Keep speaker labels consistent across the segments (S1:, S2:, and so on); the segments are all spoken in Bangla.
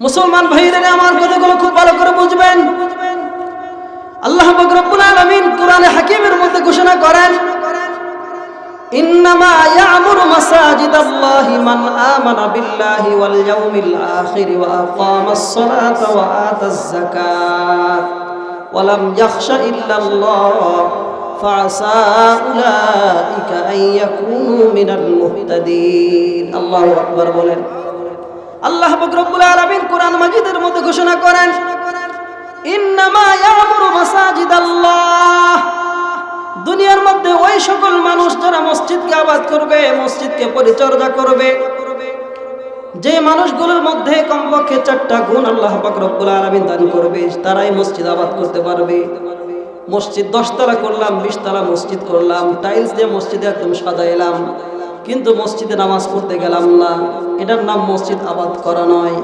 S1: মুসলমান ভাইরা আমার কথাগুলো খুব ভালো করে বুঝবেন আল্লাহ পাক রব্বুল আলামিন কোরআনে হাকিমের মধ্যে ঘোষণা করেন ইন্নামা ইয়ামুরু মাসাজিদাল্লাহি মান আমানা বিল্লাহি ওয়াল ইয়াউমিল আখির ওয়া আকামাস সালাতা ওয়া আতাজ যাকাত ওয়া লাম ইয়াখশা ইল্লাল্লাহ فعسى أولئك أن يكونوا من المهتدين الله أكبر বলেন আল্লাহ পাক রব্বুল আলামিন কোরআন মাজিদের মধ্যে ঘোষণা করেন দুনিয়ার মধ্যে ওই সকল মানুষ যারা মসজিদকে আবাদ করবে, মসজিদকে পরিচর্যা করবে, যে মানুষগুলোর মধ্যে কমপক্ষে চারটা গুণ আল্লাহ পাক রব্বুল আলামিন দান করবে, তারাই মসজিদ আবাদ করতে পারবে। মসজিদ দশতলা করলাম, বিশতলা মসজিদ করলাম, টাইলস দিয়ে মসজিদে একদম সাজাইলাম। কিন্তু মসজিদে নামাজ পড়তে গেলাম না। এটার নাম মসজিদ আবাদ করা নয়।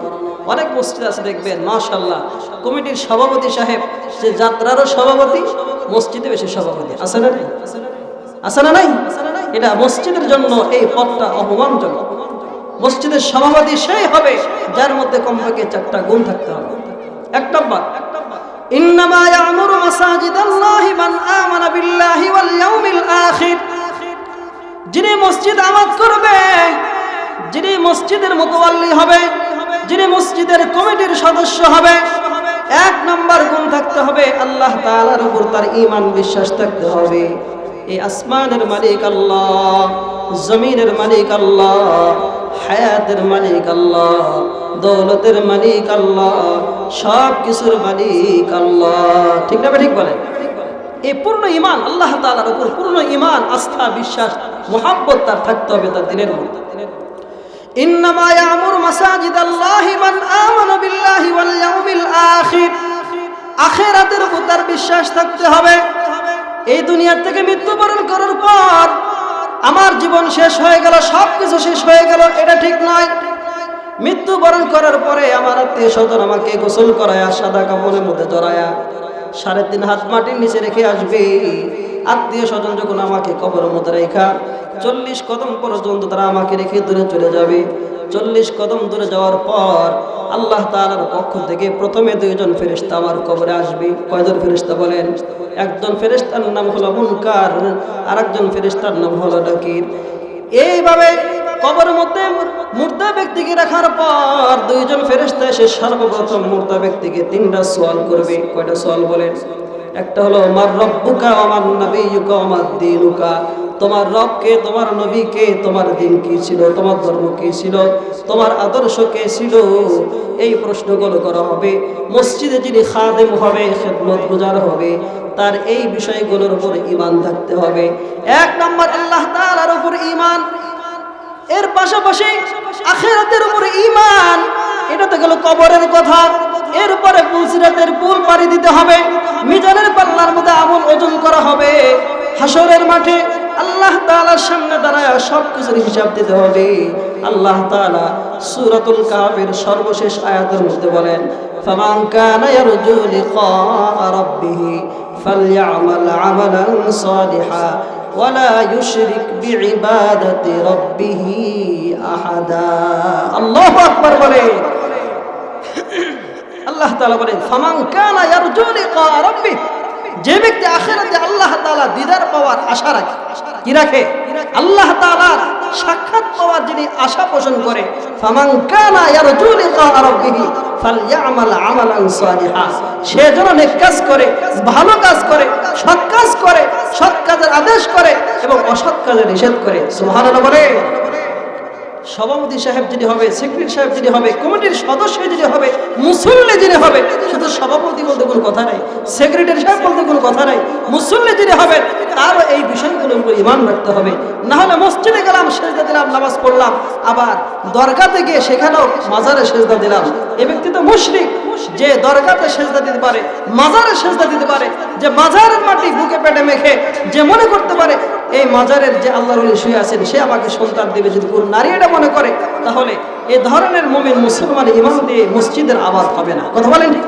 S1: অনেক মসজিদ আছে, দেখবেন মাশাল্লাহ কমিটির সভাপতি সাহেব যে যাত্রারও সভাপতি, মসজিদে বেশি সভাপতি। আছে না আছে না নাই? এটা মসজিদের জন্য এই পথটা অপমানজনক। মসজিদের সভাপতি সেই হবে যার মধ্যে কমপক্ষে চারটা গুণ থাকতে হবে। এক নম্বর, ইন্নামা ইয়ামুরু মাসাজিদাল্লাহি মান আমানা বিল্লাহি ওয়াল ইয়াউমিল আখির। যিনি মসজিদ আবাদ করবে, যিনি মসজিদের মোতওয়াল্লি হবে, যিনি মসজিদের কমিটির সদস্য হবে, এক নম্বর গুণ থাকতে হবে আল্লাহ তাআলার উপর তার ইমান বিশ্বাস থাকতে হবে। এই আসমানের মালিক আল্লাহ, জমিনের মালিক আল্লাহ, হায়াতের মালিক আল্লাহ, দৌলতের মালিক আল্লাহ সব কিছুর মালিক আল্লাহ। ঠিক না ঠিক বলেন এই পূর্ণ ইমান আল্লাহ তাআলার উপর পূর্ণ ইমান আস্থা, বিশ্বাস, মোহাব্বত তার থাকতে হবে তার দিনের মধ্যে। আমানা বিল্লাহি ওয়াল ইয়াউমিল আখির। আখিরাতের উপর তার বিশ্বাস থাকতে হবে। এই দুনিয়া থেকে মৃত্যুবরণ করার পর আমার জীবন শেষ হয়ে গেল সব কিছু শেষ হয়ে গেল, এটা ঠিক নয়। মৃত্যুবরণ করার পরে আমার আত্মীয় স্বজন আমাকে গোসল করায়া, সাদা কাপড়ের মধ্যে জড়ায়া সাড়ে তিন হাত মাটির নিচে রেখে আসবে। আত্মীয় স্বজন যখন আমাকে কবরের মধ্যে রেখা, চল্লিশ কদম পর্যন্ত তারা আমাকে রেখে দূরে চলে যাবে। চল্লিশ কদম দূরে যাওয়ার পর আল্লাহ তাআলার পক্ষ থেকে প্রথমে দুইজন ফেরেশতা আমার কবরে আসবে। কয়জন ফেরেশতা বলেন? একজন ফেরিস্তার নাম হলো মুনকার আর একজন ফেরেশতার নাম হলো নাকির। এইভাবে কবরের মধ্যে মুর্দা ব্যক্তিকে রাখার পর দুইজন ফেরেশতা এসে সর্বপ্রথম মুর্দা ব্যক্তিকে তিনটা সোয়াল করবে। কয়টা সোয়াল বলেন? একটা হলো আমার রব্বুকা আমার নবীকা আমার দিনুকা। তোমার রবকে তোমার নবীকে তোমার দিন কি ছিল, তোমার ধর্ম কি ছিল, তোমার আদর্শ কে ছিল? এই প্রশ্নগুলো করা হবে। মসজিদে যিনি খাদেম হবে, খেদমত গুজার হবে, তার এই বিষয়গুলোর উপর ইমান থাকতে হবে। এক নম্বর, আল্লাহ তাআলার উপর ইমান এর পাশাপাশি আখেরাতের উপরে ইমান এটা তো গেল কবরের কথা। এরপরে পুলসিরাতের পুল পাড়ি দিতে হবে। মিজানের পাল্লার মধ্যে আমল ওজন করা হবে। হাসরের মাঠে আল্লাহ তাআলার সামনে দাঁড়ায় সব কিছুর হিসাব দিতে হবে। আল্লাহ তাআলা সূরাতুল কাফের সর্বশেষ আয়াতের মধ্যে বলেন, ফামান কানা ইয়ারজু লিকা রাব্বিহি ফালইআমাল আমালান সালিহা। ولا يشرك بعبادة ربه أحدا الله أكبر বলে আল্লাহ তাআলা বলেন ফামান কানা ইয়ারজু লিকা রাব্বি যে ব্যক্তি আখিরাতে আল্লাহ তাআলা দিদার পাওয়ার আশা রাখে কি রাখে আল্লাহ তাআলার সাক্ষাৎ পাওয়ার যিনি আশা পোষণ করে, ফামান কানা সে যেন করে, ভালো কাজ করে, সৎ কাজ করে, সৎ কাজের আদেশ করে এবং অসৎ কাজের নিষেধ করে। সভাপতি সাহেব যিনি হবে, সেক্রেটারি সাহেব যিনি হবে, কমিটির সদস্য যিনি হবে, মুসল্লি যিনি হবে শুধু সভাপতি বলতে কোনো কথা নাই, সেক্রেটারি সাহেব বলতে কোনো কথা নাই, মুসল্লি যিনি হবে, তারও এই বিষয়গুলোর উপর ইমান রাখতে হবে। না হলে মসজিদে গেলাম, সেজদা দিলাম, নামাজ পড়লাম, আবার দরগাতে গিয়ে সেখানেও মাজারে সেজদা দিলাম। এ ব্যক্তি তো মুশরিক, যে দরগাতে সেজদা দিতে পারে, মাজারে সেজদা দিতে পারে, যে মাজারের মাটি বুকে পেটে মেখে, যে মনে করতে পারে এই মাজারের যে আল্লাহর ওলি শুয়ে আছেন, সে আমাকে সন্তান দেবে যদি কোনো নারী এটা মনে করে, তাহলে এই ধরনের মুমিন মুসলমান ইমাম দিয়ে মসজিদের আবাদ হবে না। কথা বলেন ঠিক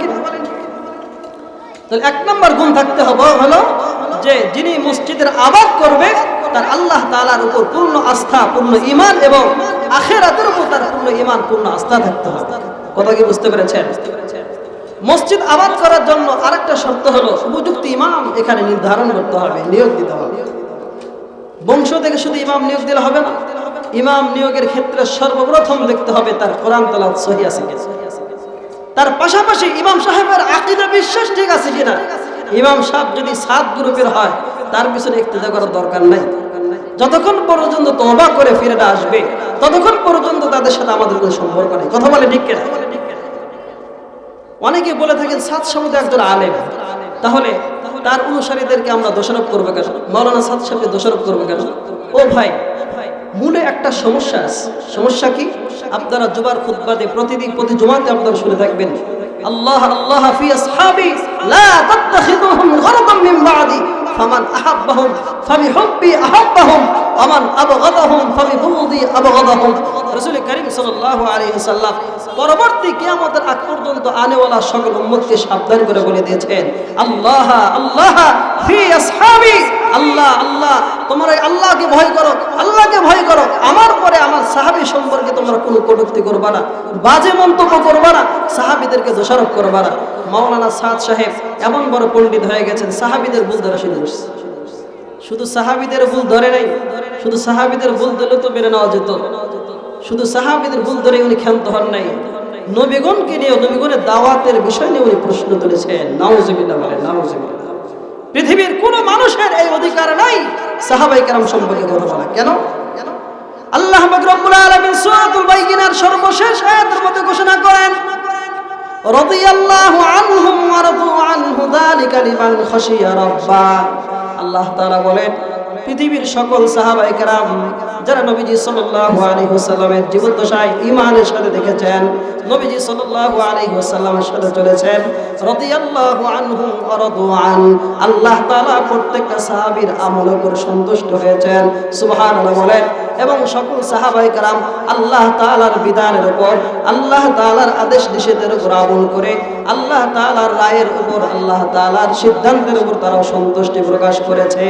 S1: তাহলে এক নম্বর গুণ থাকতে হবে হলো যে, যিনি মসজিদের আবাদ করবে, তার আল্লাহ তাআলার উপর পূর্ণ আস্থা, পূর্ণ ইমান এবং আখেরাতের উপর তার পূর্ণ ইমান পূর্ণ আস্থা থাকতে হবে। কথা কি বুঝতে পেরেছেন? মসজিদ আবাদ করার জন্য আরেকটা শর্ত হলো উপযুক্ত ইমাম এখানে নির্ধারণ করতে হবে, নিয়োগ দিতে হবে। বংশ থেকে শুধু ইমাম নিয়োগ দিলে হবে না। ইমাম নিয়োগের ক্ষেত্রে সর্বপ্রথম দেখতে হবে তার কোরআন তালাত সহি আছে তার পাশাপাশি ইমাম সাহেবের আকিদা বিশ্বাস ঠিক আছে কিনা ইমাম সাহেব যদি সাত গ্রুপের হয়, তার পিছনে ইক্তিদা করার দরকার নাই। যতক্ষণ পর্যন্ত তবা করে ফিরে আসবে, ততক্ষণ পর্যন্ত তাদের সাথে আমাদের কোনো সম্পর্ক নেই। কথা বলে ঠিক অনেকে বলে থাকেন, সাত সমুদ্র একজন আলেম। তাহলে তার অনুসারীদেরকে আমরা দোষারোপ করব কেন? মৌলানা সাত সাহেবকে দোষারোপ করব কেন? ও ভাই, মূলে একটা সমস্যা আছে। সমস্যা কি? আপনারা জুবার খুতবাতে প্রতিদিন প্রতি জুমাতে আপনারা শুনে থাকবেন, আল্লাহ আল্লাহ ফি আসহাবি, লা তাত্তাখিদুহুম গরাদাম মিন বাদি, ফামান আহাব্বাহুম ফাবিহুব্বি আহাব্বাহুম ওমান আবগাদাহুম ফাবিবুগদি আবগাদাহুম। রাসূল করিম সাল্লাল্লাহু আলাইহি ওয়াসাল্লাম পরবর্তী কিয়ামতের আগ পর্যন্ত আনেওয়ালা সকল উম্মতকে সাবধান করে বলে দিয়েছেন, আল্লাহ আল্লাহ আল্লাহ আল্লাহ, তোমরা আল্লাহকে ভয় করো, আল্লাহকে ভয় করো, আমার পরে আমার সাহাবী সম্পর্কে তোমরা কোনো কটূক্তি করবা না, বাজে মন্তব্য করবা না, সাহাবীদেরকে দোষারোপ করবা না। মাওলানা সাদ সাহেব এমন বড় পণ্ডিত হয়ে গেছেন, সাহাবীদের ভুল ধরা শুরু শুধু সাহাবিদের ভুল ধরে নাই, শুধু সাহাবিদের ভুল ধরলে তো মেনে নেওয়া যেত। শুধু সাহাবীদের ভুল ধরে উনি ক্ষান্ত হন নাই। নবীগণকে নিয়ে, নবীগণের দাওয়াতের বিষয় নিয়ে উনি প্রশ্ন তুলেছেন। নাউজুবিল্লাহ বলেন, নাউজুবিল্লাহ। পৃথিবীর কোন মানুষের এই অধিকার নাই। সাহাবাই কেরাম সম্পর্কে কথা বলা। কেন? আল্লাহ রব্বুল আলামিন সূরাতুল বাইয়িনার সর্বশেষ আয়াতের মধ্যে ঘোষণা করেন, রাদিয়াল্লাহু আনহুম ওয়া রাদু আনহু যালিকা লিমান খাশিয়া রাব্বা। আল্লাহ তাআলা বলেন পৃথিবীর সকল সাহাবাই কেরাম যারা নবীজি সাল্লাল্লাহু আলাইহি ওয়াসাল্লামের জীবদ্দশায় ঈমানের সাথে দেখেছেন, নবীজি সাল্লাল্লাহু আলাইহি ওয়াসাল্লামের সাথে চলেছেন, রাদিয়াল্লাহু আনহুম ওয়া রাদু আন, আল্লাহ তাআলা প্রত্যেকটা সাহাবীর আমল করে সন্তুষ্ট হয়েছেন, সুবহানাল্লাহ বলেন। এবং সকল সাহাবাই কারাম আল্লাহ তাআলার বিধানের উপর, আল্লাহ তাআলার আদেশ নিষেধের উপর আমল করে, আল্লাহ তাআলার রায়ের উপর, আল্লাহ তাআলার সিদ্ধান্তের উপর তারাও সন্তুষ্টি প্রকাশ করেছে।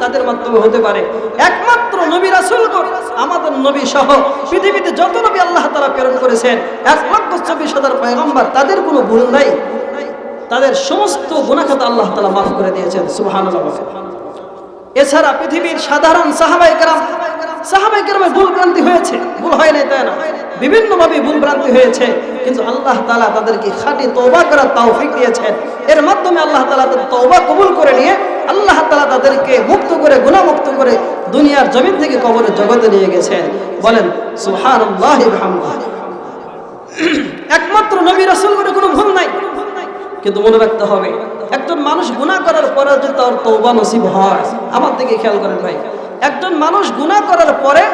S1: তাদের একমাত্র পৃথিবীতে যত নবী আল্লাহ তাআলা প্রেরণ করেছেন, এক লক্ষ চব্বিশ হাজার পয়গম্বর, তাদের কোনো ভুল নাই। তাদের সমস্ত গুনাহ খাতা আল্লাহ তাআলা মাফ করে দিয়েছেন, সুবহানাল্লাহ এছাড়া পৃথিবীর সাধারণ সাহাবাই সাহাবাই কেরামের ভুল ভ্রান্তি হয়েছে। ভুল হয় নাই তাই না? বিভিন্নভাবে ভুল ভ্রান্তি হয়েছে। কিন্তু আল্লাহ তালা তাদেরকে খাঁটি তৌবা করার তৌফিক দিয়েছেন। এর মাধ্যমে আল্লাহ তালা তাদের তৌবা কবুল করে নিয়ে আল্লাহ তালা তাদেরকে মুক্ত করে, গুণামুক্ত করে দুনিয়ার জমিন থেকে কবরের জগতে নিয়ে গেছেন। বলেন সুহান একমাত্র নবী রাসুল করে কোনো ভুল নাই। কিন্তু মনে রাখতে হবে, একজন মানুষ গুনাহ করার পরে যদি তার তৌবা নসিব হয়, আমার দিকে খেয়াল করেন ভাই একজন মানুষ গুনাহ করার পরে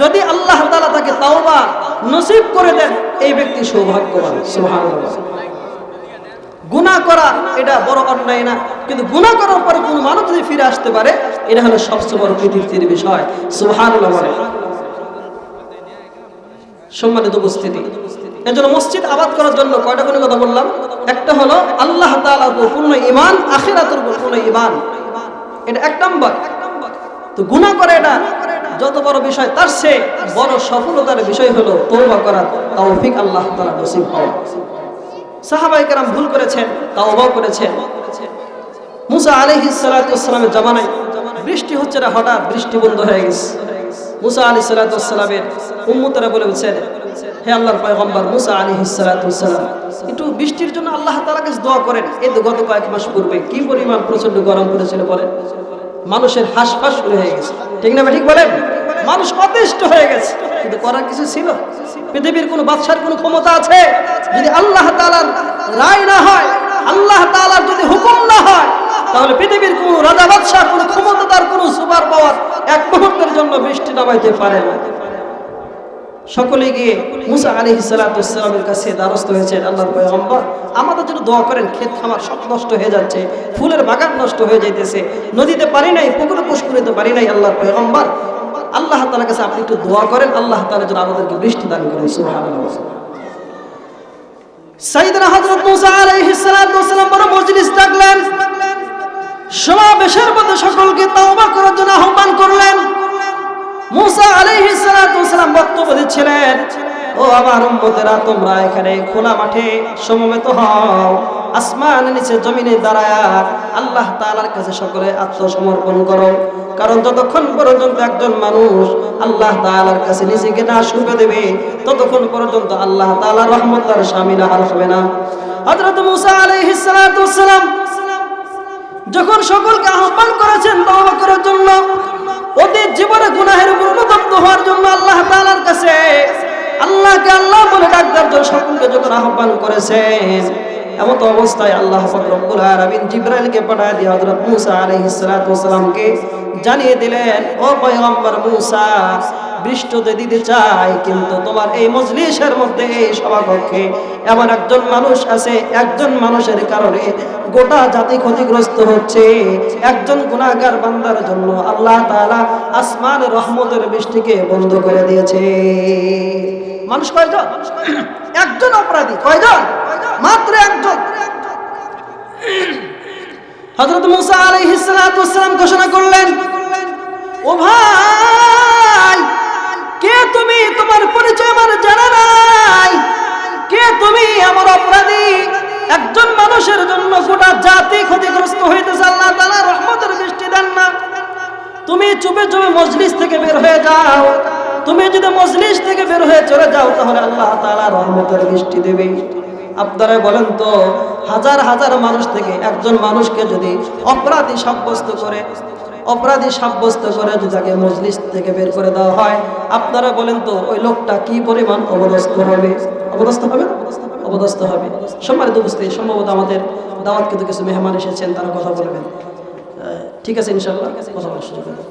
S1: যদি আল্লাহ তাআলা তাকে তাওবা নসিব করে দেন, এই ব্যক্তি সৌভাগ্যবান। গুনাহ করা এটা বড় অন্যায় না, কিন্তু গুনাহ করার পরে কোনো মানুষ যদি ফিরে আসতে পারে, এটা হলো সবচেয়ে বড় কৃতিত্বের বিষয়। বলে। সম্মানিত উপস্থিতি। এজন্য মসজিদ আবাদ করার জন্য কয়টা কোনো কথা বললাম? একটা হলো আল্লাহ উপর পূর্ণ ঈমান আখিরাতের পূর্ণ ঈমান এটা এক নম্বর। তো গুনাহ করে এটা যত বড় বিষয় তার সে বড় সফলতার বিষয় হলো তওবা করা। তৌফিক আল্লাহ তাআলা নসিব হওয়া সাহাবাই কেরাম ভুল করেছেন, তাওবাও করেছেন। মুসা আলাইহিস সালাতু ওয়াসসালামের জামানায় বৃষ্টি হচ্ছে না, হঠাৎ বৃষ্টি বন্ধ হয়ে গেছে। মুসা আলাইহিস সালাতু ওয়াসসালামের উম্মতরা বলেছেন, হে আল্লাহর পয়গম্বর, মুসা আলাইহিস সালাতু ওয়াসসালাম একটু বৃষ্টির জন্য আল্লাহ তাআলার কাছে দোয়া করেন। এই তো গত কয়েক মাস পূর্বে কি পরিমাণ প্রচণ্ড গরম পড়েছিল বলেন? মানুষের হাসফাস শুরু হয়ে গেছে। ঠিক না ঠিক বলেন? মানুষ অতিষ্ঠ হয়ে গেছে। কিন্তু করার কিছু ছিল? পৃথিবীর কোনো বাদশার কোনো ক্ষমতা আছে? যদি আল্লাহ তালার রায় না হয়, আল্লাহ তালার যদি হুকুম না হয়, তাহলে পৃথিবীর কোন রাজা বাদশাহ কোন ক্ষমতাদার কোন সুপার পাওয়ার এক মুহূর্তের জন্য বৃষ্টি নামাইতে পারে না। সকলে গিয়ে মুসা আলী সালাতামের কাছে দ্বারস্থ হয়েছেন আল্লাহর পয়গম্বর। আমাদের জন্য দোয়া করেন, ক্ষেত খামার সব নষ্ট হয়ে যাচ্ছে, ফুলের বাগান নষ্ট হয়ে যাইতেছে, নদীতে পারি নাই, পুকুরে পুষ্করিতে পারি নাই আল্লাহর পয়গম্বর। আল্লাহ তালার কাছে আপনি একটু দোয়া করেন, আল্লাহ তালা যেন আমাদেরকে বৃষ্টি দান করেন হযরত মুসা সমাবেশের মধ্যে সকলকে করার জন্য আহ্বান করলেন। মুসা আলাইহিস সালাতু ওয়াসালাম বক্তব্য দিচ্ছিলেন, ও আমার উম্মতেরা, তোমরা এখানে খোলা মাঠে সমবেত হও আসমান নিচে জমিনে দাঁড়ায়া আল্লাহ তাআলার কাছে সকলে আত্মসমর্পণ করো। কারণ যতক্ষণ পর্যন্ত একজন মানুষ আল্লাহ তাআলার কাছে নিজেকে না শুবে দেবে, ততক্ষণ পর্যন্ত আল্লাহ তাআলার রহমত তার শামিল আর হবে না। হযরত মুসা আলাইহিস ওয়াসালাম যখন সকলকে আহ্বান করেছেন তওবা করার জন্য ওদের জীবনে গুনাহের উপর অনুতপ্ত হওয়ার জন্য আল্লাহ তাআলার কাছে আল্লাহকে আল্লাহ বলে ডাক্তার জন্য সকলকে যখন আহ্বান করেছেন এমত অবস্থায় আল্লাহ রব্বুল আলামিন জিবরাইলকে পাঠিয়ে দিয়ে হযরত মুসা আলাইহিস জানিয়ে দিলেন, ও পয়গম্বর মুসা বৃষ্টিতে দিতে চাই কিন্তু তোমার এই মজলিসের মধ্যে এই সভাকক্ষে এমন একজন মানুষ আছে, একজন মানুষের কারণে গোটা জাতি ক্ষতিগ্রস্ত হচ্ছে। একজন গুনাহগার বান্দার জন্য আল্লাহ তাআলা আসমান রহমতের বৃষ্টিকে বন্ধ করে দিয়েছে। মানুষ কয়জন? একজন অপরাধী। কয়জন? মাত্র একজন। হযরত মুসা আলাইহিস সালাতু ওয়াসসালাম ঘোষণা করলেন, ও ভাই কে তুমি? তোমার পরিচয় আমার জানা নাই। কে তুমি? আমার অপরাধী। একজন মানুষের জন্য গোটা জাতি ক্ষতিগ্রস্ত হইতেছে। আল্লাহ তাআলা রহমতের দৃষ্টি দেন না। তুমি চুপে চুপে মজলিস থেকে বের হয়ে যাও। তুমি যদি মজলিস থেকে বের হয়ে চলে যাও, তাহলে আল্লাহ তাআলা রহমতের দৃষ্টি দেবে। আপনারা বলেন তো, হাজার হাজার মানুষ থেকে একজন মানুষকে যদি অপরাধী সাব্যস্ত করে অপরাধী সাব্যস্ত করে যদি তাকে মজলিস থেকে বের করে দেওয়া হয় আপনারা বলেন তো ওই লোকটা কি পরিমাণ অবদস্ত হবে অবদস্ত হবে না? অবদস্ত হবে সম্মানিত উপস্থিত সম্ভবত আমাদের দাওয়াত কিন্তু কিছু মেহমান এসেছেন তারা কথা বলবেন আহ, ঠিক আছে ইনশাল্লাহ কথা বলার সুযোগ হবে।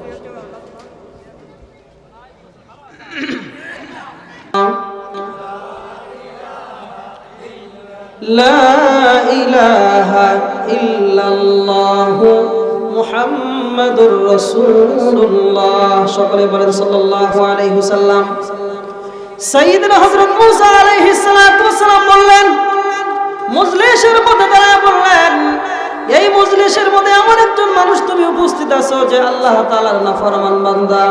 S1: لا إله إلا الله محمد মুহাম্মাদুর রাসূলুল্লাহ। সকলে বলেন সাল্লাল্লাহু আলাইহি হযরত মূসা সালাতু ওয়াসালাম বললেন, মজলিসের মধ্যে তারা বললেন, এই মজলিসের মধ্যে এমন একজন মানুষ তুমি উপস্থিত আছো যে আল্লাহ তাআলার নাফরমান বান্দা।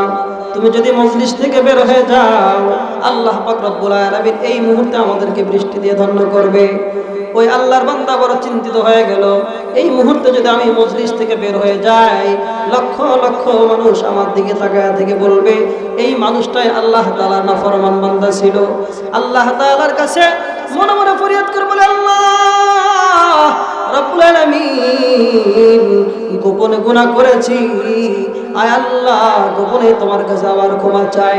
S1: তুমি যদি মজলিস থেকে বের হয়ে যাও, আল্লাহ পাক রব্বুল আলামিন এই মুহূর্তে আমাদেরকে বৃষ্টি দিয়ে ধন্য করবে। ওই আল্লাহর বান্দা বড় চিন্তিত হয়ে গেল। এই মুহূর্তে যদি আমি মজলিস থেকে বের হয়ে যাই, লক্ষ লক্ষ মানুষ আমার দিকে তাকায় থেকে বলবে, এই মানুষটাই আল্লাহ তাআলার নাফরমান বান্দা ছিল। আল্লাহ তালার কাছে মনে মনে ফরিয়াদ করে বলে, আল্লাহ, রব্বুল গোপনে গুনাহ করেছি। আয় আল্লাহ, গোপনে তোমার কাছে আবার ক্ষমা চাই।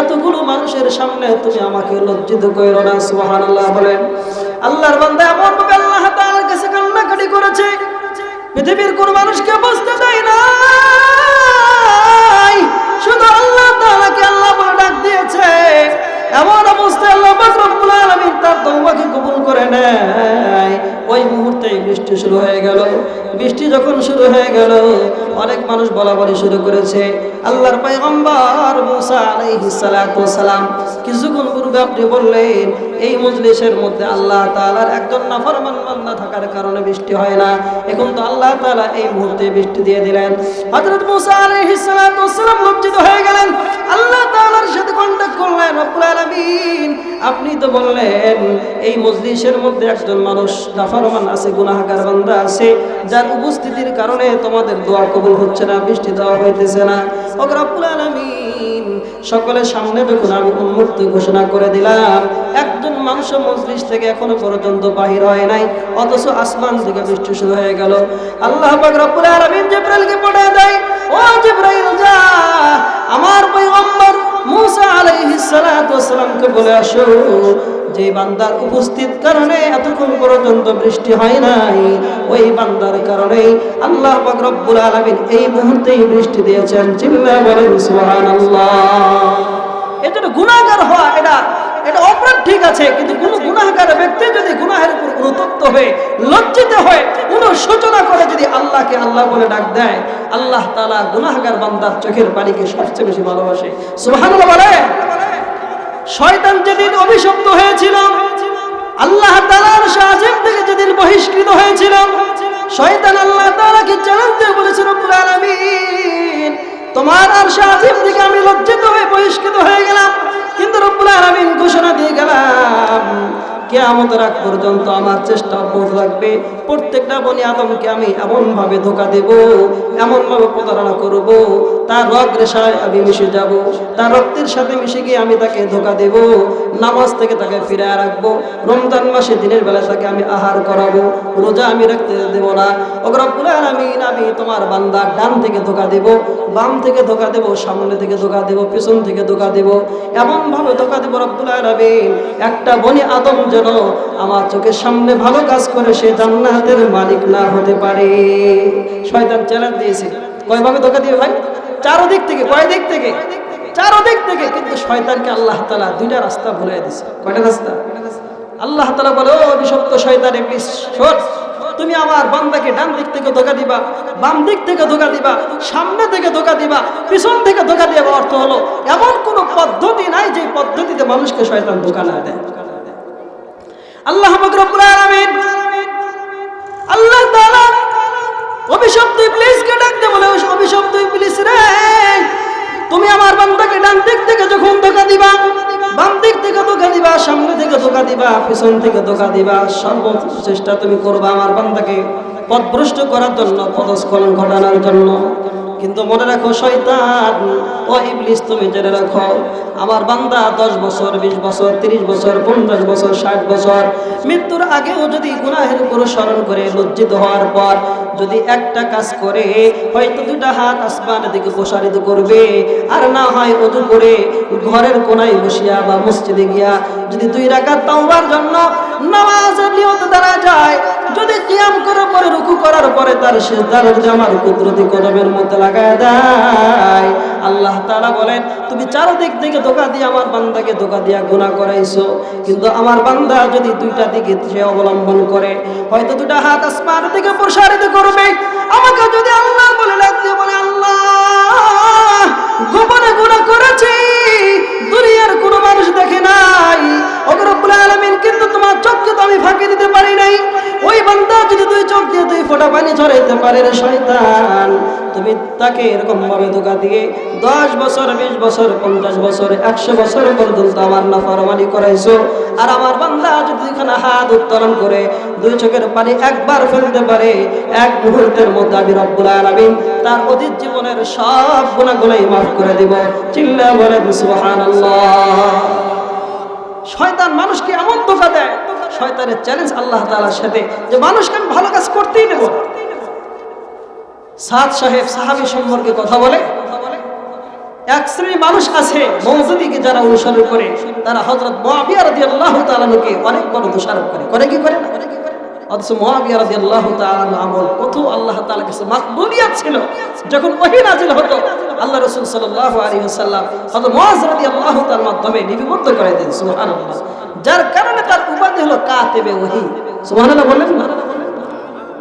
S1: এতগুলো মানুষের সামনে তুমি আমাকে লজ্জিত করো না সুহান আল্লাহ বলেন। আল্লাহর বান্দা এমন ভাবে আল্লাহ তার কাছে কান্নাকাটি করেছে, পৃথিবীর কোন মানুষকে বুঝতে দেয় না শুধু আল্লাহ তাআলাকে আল্লাহ ডাক দিয়েছে। এমন অবস্থায় আল্লাহ তার কবুল করে নেয়। ওই মুহূর্তে বৃষ্টি শুরু হয়ে গেল। বৃষ্টি যখন শুরু হয়ে গেল, অনেক মানুষ বলা বলি শুরু করেছে। আল্লাহর পয়গম্বর মুসা আলাইহিস সালাম কিছুক্ষণ পূর্বে আপনি বললেন এই মজলিসের মধ্যে আল্লাহ তাআলার একজন নাফরমান বান্দা থাকার কারণে বৃষ্টি হয় না। এখন তো আল্লাহ তাআলা এই মুহূর্তে বৃষ্টি দিয়ে দিলেন। হযরত মুসা লজ্জিত হয়ে গেলেন। আল্লাহ তাআলার সাথে কন্টাক্ট করলেন আলামিন, আপনি তো বললেন এই মজলিসের মধ্যে একজন মানুষ নাফরমান আছে, গুনাহগার বান্দা আছে, যার উপস্থিতির কারণে তোমাদের দোয়া কবুল হচ্ছে না, বৃষ্টি দেওয়া হইতেছে না। ও রব্বুল আলামিন সকলের সামনে দেখুন, আমি উন্মুক্ত ঘোষণা করে দিলাম। একজন মানুষ মজলিস থেকে এখনও পর্যন্ত বাহির হয় নাই, অথচ আসমান থেকে বৃষ্টি শুরু হয়ে গেল। আল্লাহ রব্বুল আলামিন জিব্রাইলকে পাঠিয়ে দেয়, ও জিব্রাইল যা, আমার পয়গম্বর মুসা আলাইহিস সালাতু ওয়াস সালামকে বলে আসো যে বান্দার উপস্থিত কারণে এতক্ষণ পর্যন্ত বৃষ্টি হয় নাই, ওই বান্দার কারণে আল্লাহ রব্বুল আলামিন এই মুহূর্তেই বৃষ্টি দিয়েছেন। চিল্লা বলেন, সুবহানাল্লাহ। এজন্য গুনাহগার হওয়া, এটা এটা অপরাধ ঠিক আছে, কিন্তু কোন গুনাহগার ব্যক্তি যদি গুনাহের উপর অনুতপ্ত হয়ে, লজ্জিত হয়ে, কোন সূচনা করে যদি আল্লাহকে আল্লাহ বলে ডাক দেয়, আল্লাহ তালা গুনাহগার বান্দার চোখের পানিকে সবচেয়ে বেশি ভালোবাসে। সুবহানাল্লাহ বলে শয়তান যেদিন অভিশপ্ত হয়েছিল, আল্লাহ তাআলার শাহিম থেকে যেদিন বহিষ্কৃত হয়েছিল, শয়তান আল্লাহ তাআলাকে চ্যালেঞ্জ দিয়ে বলেছে, রব্বুল আলামিন, তোমার আর শাহিম থেকে আমি লজ্জিত হয়ে বহিষ্কৃত হয়ে গেলাম, কিন্তু রব্বুল আলামিন ঘোষণা দিয়ে গেলাম, কেয়ামতের আগ পর্যন্ত আমার চেষ্টা অব্যাহত থাকবে, প্রত্যেকটা বনি আদমকে আমি এমনভাবে ধোকা দেব, এমনভাবে প্রতারণা করব তার রগ রেশায় আমি মিশে যাব, তার রক্তের সাথে মিশে গিয়ে আমি তাকে ধোকা দেব, নামাজ থেকে তাকে ফিরে রাখব, রমজান মাসে দিনের বেলা তাকে আমি আহার করাবো, রোজা আমি রাখতে দেব না। অগ্রপুর আমি আমি তোমার বান্দা ডান থেকে ধোকা দেব, বাম থেকে ধোকা দেব, সামনে থেকে ধোকা দেব, পেছন থেকে ধোকা দেব, এমনভাবে ধোকা দেব রব্বুল আলামিন। একটা বনি আদম যেন আমার চোখের সামনে ভালো কাজ করে সে জান্নাতের মালিক না হতে পারে। শয়তান চ্যালেঞ্জ দিয়েছে। কয়ভাবে ধোকা দিবে ভাই? চারদিক থেকে কয় দিক থেকে? চারদিক থেকে। কিন্তু শয়তানকে আল্লাহ তাআলা দুইটা রাস্তা ভুলে দিয়েছে কয়টা রাস্তা? আল্লাহ তাআলা বলে, ও অভিশপ্ত শয়তান তুমি আমার বান্দাকে ডান দিক থেকে ধোকা দিবা, বাম দিক থেকে ধোকা দিবা, সামনে থেকে ধোকা দিবা, পিছন থেকে ধোকা দিবা অর্থ হলো, এমন কোনো পদ্ধতি নাই যে পদ্ধতিতে মানুষকে শয়তান ধোকা না দেয়। আল্লাহ আল্লাহ অভিশপ্ত ইবলিসকে ডাকতে বলে "ও অভিশপ্ত ইবলিস রে, তুমি আমার বান্দাকে ডান দিক থেকে যখন ধোকা দিবা, বাম দিক থেকে ধোকা দিবা, সামনে থেকে ধোকা দিবা, পিছন থেকে ধোকা দিবা সর্বচেষ্টা তুমি করবা আমার বান্দাকে পথভ্রষ্ট করার জন্য, পদস্খলন ঘটানোর জন্য। কিন্তু মনে রাখো, শয়তান, ও ইবলিস তুমি জেনে রাখো, আমার বান্দা দশ বছর, বিশ বছর, তিরিশ বছর, পঞ্চাশ বছর, ষাট বছর, মৃত্যুর আগেও যদি গুনাহের উপর স্মরণ করে লজ্জিত হওয়ার পর যদি একটা কাজ করে, হয়তো দুটা হাত আসমানের দিকে প্রসারিত করবে, আর না হয় অজু করে ঘরের কোনায় বসিয়া বা মসজিদে গিয়া যদি দুই রাকাত তাওবার জন্য নামাজের নিয়ত দ্বারা যায়। যদি কিয়াম করার পরে রুকু করার পরে তার আমার কুদরতি কদমের মধ্যে লাগায় দেয়। আল্লাহ তাআলা বলেন, তুমি চারদিক থেকে ধোকা দিয়ে আমার বান্দাকে ধোকা দিয়া গুনাহ করাইছো। কিন্তু আমার বান্দা যদি দুইটা দিকে সে অবলম্বন করে, হয়তো দুটা হাত আসমান থেকে প্রসারিত করবে। আমাকে যদি আল্লাহ বলে দিয়ে বলে, আল্লাহ গোপনে গুনাহ করেছি। দুনিয়ার কোনো মানুষ দেখে নাই। আলামিন কিন্তু তোমার চোখকে তো আমি ফাঁকি দিতে পারি নাই। ওই যদি দুই চোখ দিয়ে দুই ফোঁটা পানি ছড়াইতে পারে রে তুমি তাকে এরকম ভাবে দিয়ে দশ বছর, বিশ বছর, পঞ্চাশ বছর, একশো বছর পর্যন্ত আমার নাফরমানি করাইছো। আর আমার বান্দা যদি এখানে হাত উত্তোলন করে দুই চোখের পানি একবার ফেলতে পারে, এক মুহূর্তের মধ্যে আমি রব্বুল আলামিন তার অতীত জীবনের সব গুণাগুলোই মাফ করে দিব। চিল্লা বলে সুবহানাল্লাহ। শয়তান মানুষকে এমন ধোকা দেয়, শয়তানের চ্যালেঞ্জ আল্লাহ তাআলার সাথে যে মানুষকে আমি ভালো কাজ করতেই দেব সাদ সাহেব সাহাবী সম্পর্কে কথা বলে, এক শ্রেণি মানুষ আছে মৌজুদিকে যারা অনুসরণ করে, তারা হযরত মুআবিয়া রাদিয়াল্লাহু তাআলাকে অনেক বড় দোষারোপ করে। করে কি করে না? অথচ মুআবিয়া রাদিয়াল্লাহু তাআলা আমল, কত আল্লাহ তাআলার কাছে মাকবুলিয়াত ছিল। যখন ওহী হতো, আল্লাহ রাসূল সাল্লাল্লাহু আলাইহি ওয়াসাল্লাম হযরত মুআজ রাদিয়াল্লাহু তাআলার মাধ্যমে করে দেন, সুবহানাল্লাহ। যার কারণে তার উপাধি হলো ওহী। সুবহানাল্লাহ বলেন না?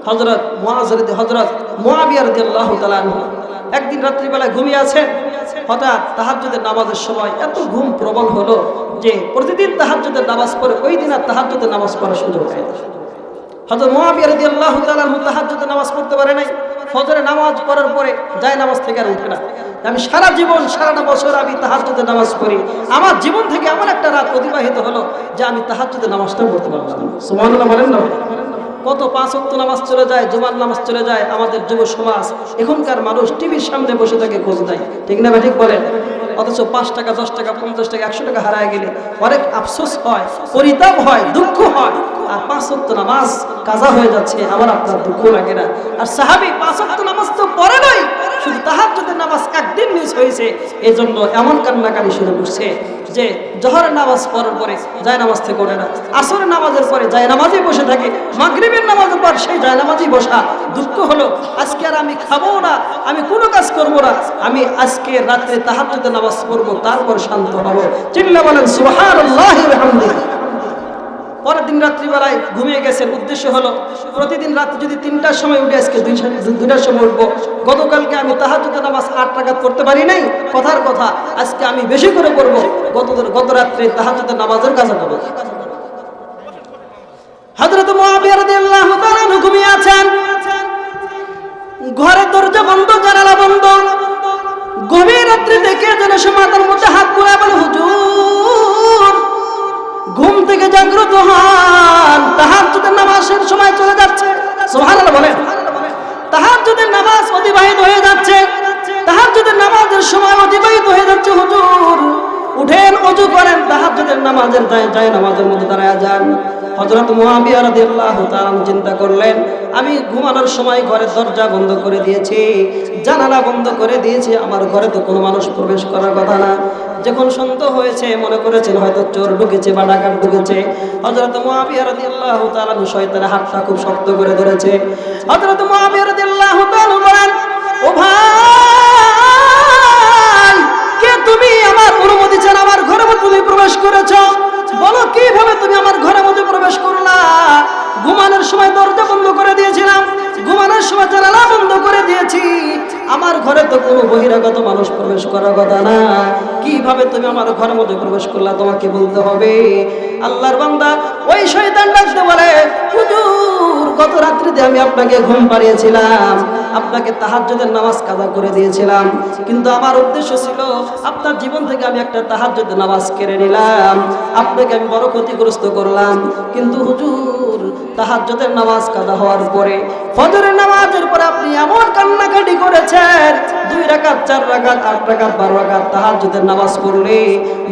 S1: হযরত মুআজ রাদি, হযরত মুআবিয়া রাদিয়াল্লাহু তাআলা আনহু একদিন রাত্রিবেলায় ঘুমিয়ে আছেন। হঠাৎ তাহাজ্জুদের নামাজের সময় এত ঘুম প্রবল হলো যে প্রতিদিন তাহাজ্জুদের নামাজ পড়ে, ওই দিন আর তাহাজ্জুদের নামাজ পড়ার সুযোগ হয় মুআবিয়া রাদিয়াল্লাহু তাআলা আনহু তাহাজ্জুদের নামাজ পড়তে পারে নাই। ফজরে নামাজ পড়ার পরে যায় নামাজ থেকে আর উঠে না। আমি সারা জীবন সারাটা বছর আমি তাহাজ্জুদের নামাজ পড়ি। আমার জীবন থেকে এমন একটা রাত অতিবাহিত হলো যে আমি তাহাজ্জুদের নামাজটা পড়তে পারলাম না। বলেন না। কত পাঁচ অক্ত নামাজ চলে যায়, জুমার নামাজ চলে যায়, আমাদের যুব সমাজ, এখনকার মানুষ টিভির সামনে বসে থাকে খোঁজ দেয় ঠিক না ভাই, ঠিক বলেন? অথচ পাঁচ টাকা, দশ টাকা, পঞ্চাশ টাকা, একশো টাকা হারায় গেলে অনেক আফসোস হয়, পরিতাপ হয়, দুঃখ হয়। আর পাঁচ অক্ত নামাজ কাজা হয়ে যাচ্ছে আমার আপনার দুঃখ লাগে না। আর সাহাবি পাঁচ অক্ত নামাজ তো পড়ে নাই, শুধু তাহার যদি নামাজ একদিন মিস হয়েছে, এজন্য জন্য এমন কান্নাকারি শুরু করছে। যে জহরের নামাজ পড়ার পরে যায় নামাজ থেকে ওঠে না। আসরের নামাজের পরে যায় নামাজই বসে থাকে। মাগরিবের নামাজের পর সেই যায় নামাজই বসা। দুঃখ হলো, আজকে আর আমি খাব না, আমি কোনো কাজ করব না। আমি আজকে রাত্রে তাহার নামাজ পড়ব, তারপর শান্ত হব। চিল্লা বলেন সুহার আল্লাহ পরের দিন রাত্রিবেলায় ঘুমিয়ে গেছেন উদ্দেশ্য হলো, প্রতিদিন রাত্রি যদি তিনটার সময় উঠে, আজকে দুই দুইটার সময় উঠবো। গতকালকে আমি তাহাজুতে নামাজ আট টাকাত করতে পারি নাই। কথার কথা, আজকে আমি বেশি করে করব গত গত রাত্রে তাহাজুতে নামাজের কাজে করব তাআলা ঘুমিয়ে আছেন। দরজা বন্ধ গভীর থেকে যেন হাত হুজুর ঘুম থেকে জাগ্রত হন। তাহার যদি নামাজের সময় চলে যাচ্ছে। তাহার যদি নামাজ অতিবাহিত হয়ে যাচ্ছে। তাহার যদি নামাজের সময় অতিবাহিত হয়ে যাচ্ছে, হুজুর। উঠেন, অজু করেন তাহার যদি নামাজের যায় যায়, নামাজের মধ্যে দাঁড়ায় যান। হযরত মুআবিয়া রাদিয়াল্লাহু চিন্তা করলেন, আমি ঘুমানোর সময় ঘরের দরজা বন্ধ করে দিয়েছি, জানালা বন্ধ করে দিয়েছি, আমার ঘরে তো কোনো মানুষ প্রবেশ করার কথা না। যখন সন্দেহ হয়েছে, মনে করেছেন হয়তো চোর ঢুকেছে বা ডাকাত ঢুকেছে, হযরত মুআবিয়া রাদিয়াল্লাহু তাআলা শয়তানের হাতটা খুব শক্ত করে ধরেছে। হযরত মুআবিয়া রাদিয়াল্লাহু তাআলা বলেন, ও ভাই, কে তুমি? আমার অনুমতি ছাড়া আমার ঘরের মধ্যে তুমি প্রবেশ করেছ। বলো, কীভাবে তুমি আমার ঘরের মধ্যে প্রবেশ করলা? ঘুমানোর সময় দরজা বন্ধ করে দিয়েছিলাম। ঘুমানোর সময় জানালা বন্ধ করে দিয়েছি। আমার ঘরে তো কোনো বহিরাগত মানুষ প্রবেশ করার কথা না। কীভাবে তুমি আমার ঘরের মধ্যে প্রবেশ করলা, তোমাকে বলতে হবে। আল্লাহর বান্দা ওই শয়তান ডাকতে বলে, হুজুর, গত রাত্রিতে আমি আপনাকে ঘুম পাড়িয়েছিলাম। আপনাকে তাহাজ্জুদের নামাজ কাজা করে দিয়েছিলাম। কিন্তু আমার উদ্দেশ্য ছিল, আপনার জীবন থেকে আমি একটা তাহাজ্জুদের নামাজ কেড়ে নিলাম। আপনাকে আমি বড় ক্ষতিগ্রস্ত করলাম। কিন্তু হুজুর, তাহাজ্জুদের নামাজ কাজা হওয়ার পরে ফজরের নামাজের পরে আপনি এমন কান্নাকাটি করেছেন, দুই রাকাত, চার রাকাত, আট রাকাত, বারো রাকাত তাহাজ্জুদের নামাজ পড়লে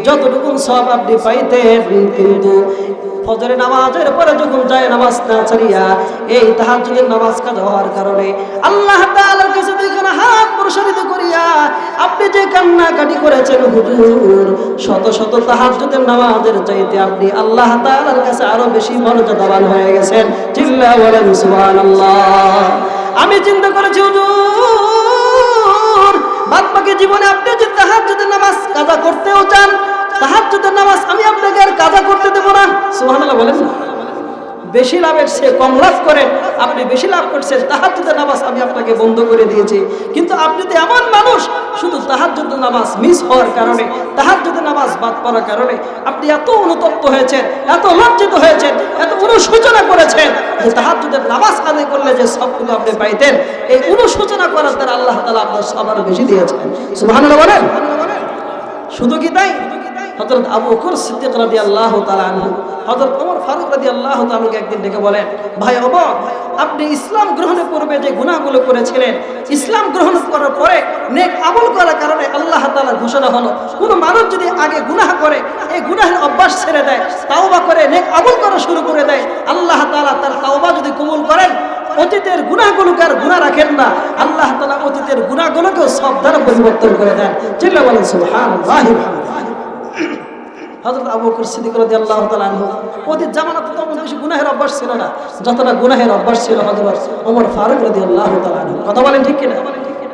S1: যতটুকু সব আপনি পাইতেন, কিন্তু ফজরের নামাজের পরে যখন যায় নামাজ না ছাড়িয়া এই তাহাজ্জুদের নামাজ কাজ হওয়ার কারণে আল্লাহ তাআলার কাছে যে আমি চিন্তা করেছি, হুজুর বাদ বাকি জীবনে আপনি যদি তাহাজ্জুদের নামাজ কাজা করতেও চান, তাহাজ্জুদের নামাজ আমি আপনাকে আর কাজা করতে দেবো না। সুবহানাল্লাহ বলেন না। বেশি লাভের সে কম লাভ করেন। আপনি বেশি লাভ করছেন, তাহাজ্জুদের নামাজ আমি আপনাকে বন্ধ করে দিয়েছি। কিন্তু আপনি তো এমন মানুষ, শুধু তাহাজ্জুদের নামাজ মিস হওয়ার কারণে, তাহাজ্জুদের নামাজ বাদ পড়ার কারণে আপনি এত অনুতপ্ত হয়েছেন, এত লজ্জিত হয়েছেন, এত অনুশোচনা করেছেন যে তাহাজ্জুদের নামাজ আদায় করলে যে সবগুলো আপনি পাইতেন, এই অনুশোচনা করার দ্বারা আল্লাহ তাআলা আপনার সবার বেশি দিয়েছেন। শুধু কি তাই? হযরত আবু বকর সিদ্দিক রাদিয়াল্লাহু তাআলা আনহু, হযরত ওমর ফারুক রাদিয়াল্লাহু তাআলাকে একদিন ডেকে বলেন, ভাই ওমর, আপনি ইসলাম গ্রহণের পূর্বে যে গুনাহগুলো করেছিলেন, ইসলাম গ্রহণ করার পরে নেক আমল করার কারণে আল্লাহ তাআলার ঘোষণা হলো, কোন মানুষ যদি আগে গুনাহ করে, এই গুনাহের অভ্যাস ছেড়ে দেয়, তাওবা করে, নেক আমল করা শুরু করে দেয়, আল্লাহ তাআলা তার তাওবা যদি কবুল করেন, অতীতের গুণাগুলোকে আর গুণা রাখেন না, আল্লাহ তালা অতীতের গুণাগুলোকেও সব দ্বারা পরিবর্তন করে দেন। চিল্লা বলেন, সুবহানাল্লাহি হযরত আবু বকর সিদ্দিক রাদিয়াল্লাহু তাআলা আনহু অতীত জামানাতে তো তেমন বেশি গুনাহের অভ্যাস ছিল না। যতটা গুনাহের অভ্যাস ছিল হযরত ওমর ফারুক রাদিয়াল্লাহু তাআলা আনহু। কথা বলেন ঠিক কিনা?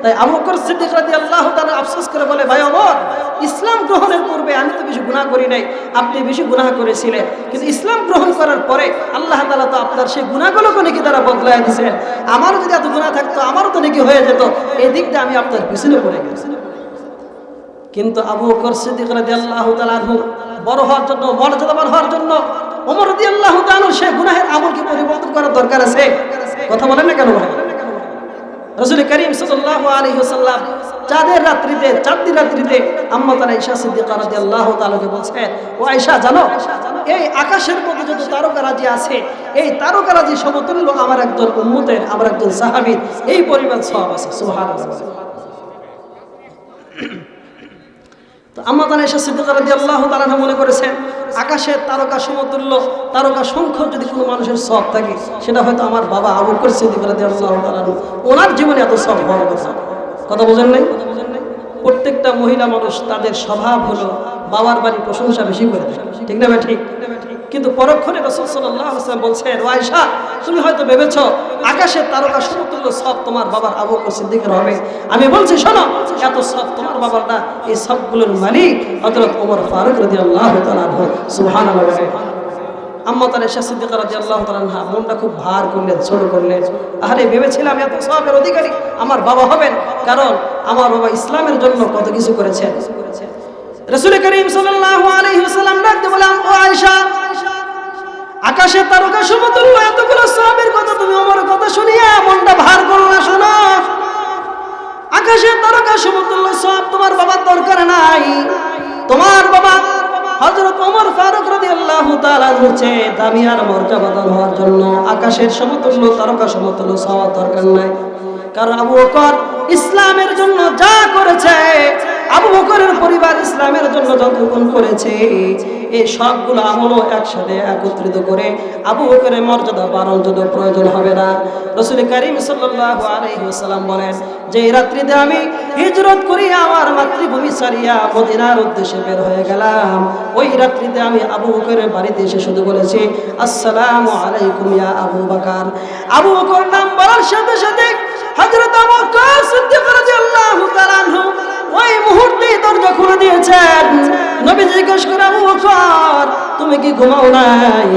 S1: তাই আবু বকর সিদ্দিক রাদিয়াল্লাহু তাআলা আফসোস করে বলে, ভাই ওমর, ইসলাম গ্রহণের পূর্বে আমি তো বেশি গুনাহ করি নাই। আপনি বেশি গুনাহ করেছিলেন। কিন্তু ইসলাম গ্রহণ করার পরে আল্লাহ তাআলা তো আপনার সেই গুনাহগুলোকে নাকি তারা বদলায় দিয়েছেন। আমারও যদি এত গুনাহ থাকতো, আমারও তো নাকি হয়ে যেত। এই দিকটা আমি আপনার পিছনে পড়ে গেছি। কিন্তু আবু বকর সিদ্দিক রাদিয়াল্লাহু তাআলা বড় হওয়ার জন্য, মর্যাদাবান হওয়ার জন্য ওমর রাদিয়াল্লাহু তাআলা সে গুনাহের আমলকে পরিবর্তন করার দরকার আছে। কথা বলেন না কেন ভাই রাসূল করিম সাল্লাল্লাহু আলাইহি ওয়াসাল্লাম চাঁদের রাত্রিতে, চাঁদনি রাত্রিতে আম্মা তারা ঈশা সিদ্দিকা রাদিয়াল্লাহু তাআলাকে বলছেন ও আয়েশা, জানো, এই আকাশের মধ্যে যত তারকারাজি আছে, এই তারকারাজি সমতুল্য আমার একজন উম্মতের, আমার একজন সাহাবীর, এই পরিমাণ সওয়াব আছে। সুবহানাল্লাহ। তো আমাদান এসে দিয়ে আল্লাহ তারা মনে করেছেন আকাশে তারকা সমতুল্য, তারকা সংখ্য যদি কোনো মানুষের সব থাকে, সেটা হয়তো আমার বাবা আবু করে বকর দিয়ে আল্লাহ তারা ওনার জীবনে এত সব বড় কথা। কথা বোঝেন নাই? প্রত্যেকটা মহিলা মানুষ তাদের স্বভাব হলো বাবার বাড়ি প্রশংসা বেশি করে। ঠিক না ভাই, ঠিক? কিন্তু পরক্ষণে রসুল আসলাম বলছেন ওয়াইশা তুমি হয়তো ভেবেছ আকাশের তারকা সমতুল্য সব তোমার বাবার আবু সিদ্দিকের হবে। আমি বলছি, শোনো, এত সব তোমার বাবার না, এই সবগুলোর মালিক হযরত ওমর ফারুক তাআলা আনহু। সুবহানাল্লাহ আম্মা তার এসা সিদ্দিকা রাদিয়াল্লাহু তাআলা আনহা মনটা খুব ভার করলেন, ছোট করলেন। আরে ভেবেছিলাম এত সবের অধিকারী আমার বাবা হবেন, কারণ আমার বাবা ইসলামের জন্য কত কিছু করেছেন। রাসূল করিম সাল্লাল্লাহু আলাইহি ওয়াসাল্লাম ডাকতে বললাম ও আয়েশা, আকাশে তারকা সমতুল্য এতগুলো সবের কথা তুমি আমার কথা শুনিয়া মনটা ভার করলা শোনো। আকাশে তারকা সমতুল্য সব তোমার বাবার দরকার নাই। তোমার বাবা হযরত ওমর ফারুক রাদিয়াল্লাহু তাআলা হচ্ছে দামি আর মর্যাদাবান হওয়ার জন্য আকাশের সমতুল্য, তারকা সমতুল্য সওয়ার দরকার নাই। কারণ আবু বকর ইসলামের জন্য যা করেছে আবু বকরের পরিবার ইসলামের জন্য যতক্ষণ করেছে, এই সবগুলো আমলও একসাথে একত্রিত করে আবু বকরের মর্যাদা বাড়ানো যদি প্রয়োজন হবে না। রসুল করিম সাল্লাল্লাহু আলাইহি ওয়াসাল্লাম বলেন যে রাত্রিতে আমি হিজরত করি আমার মাতৃভূমি ছাড়িয়া মদিনার উদ্দেশ্যে বের হয়ে গেলাম, ওই রাত্রিতে আমি আবু বকরের বাড়িতে এসে শুধু বলেছি, আসসালামু আলাইকুম ইয়া আবু বকর। আবু বকর নাম বলার সাথে সাথে হযরত আবু বকর সিদ্দিক রাদিয়াল্লাহু তাআলা ওই মুহূর্তে দরজা খুলে দিয়েছেন নবী জিজ্ঞেস করে, আবু বকর, তুমি কি ঘুমাও নাই?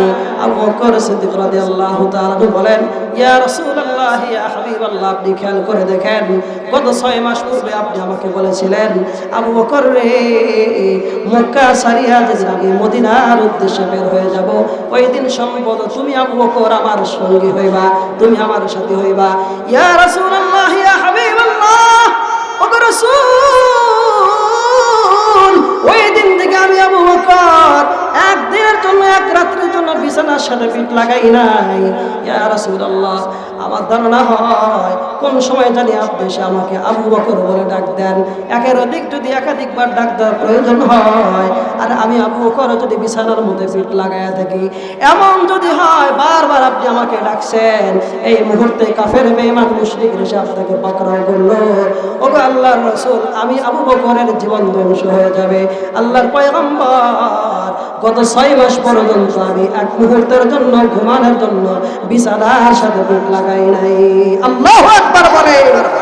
S1: আবু বকর সিদ্দিক রাদিয়াল্লাহু তাআলা বলেন, ইয়া রাসূলুল্লাহ, ইয়া হাবিবাল্লাহ, আপনি খেয়াল করে দেখেন, গত ছয় মাস পূর্বে আপনি আমাকে বলেছিলেন, আবু বকর রে, মক্কা সারিয়া যেদিন আমি মদিনার উদ্দেশ্যে বের হয়ে যাব, ওই দিন সম্ভবত তুমি আবু বকর আমার সঙ্গী হইবা, তুমি আমার সাথে হইবা। ইয়া রাসূলুল্লাহ, ইয়া হাবিবাল্লাহ, ওগো রাসূল থেকে আমি আবু বকর। একদিনের জন্য, এক রাত্রের জন্য বিছানার সাথে পিঠ লাগাই নাই। ইয়া রাসূলুল্লাহ, আমার ধারণা হয় কোন সময় জানি আপনি এসে আমাকে আবু বকর বলে ডাক দেন। একের অধিক যদি একাধিকবার ডাক দেওয়ার প্রয়োজন হয়, আর আমি আবু বকর যদি বিছানার মধ্যে পিঠ লাগাইয়া থাকি, এমন যদি হয় বারবার আপনি আমাকে ডাকছেন, এই মুহূর্তে কাফের বেঈমান মুশরিক এসে আপনাকে পাকড়াও করল। ওগো আল্লাহর রাসূল, আমি আবু বকরের জীবন ধ্বংস হয়ে যাবে। আল্লাহর পয়গম্বর, গত ছয় মাস পর্যন্ত আমি এক মুহূর্তের জন্য, ঘুমানোর জন্য বিছানার সাথে লাগাই নাই। আল্লাহু বলে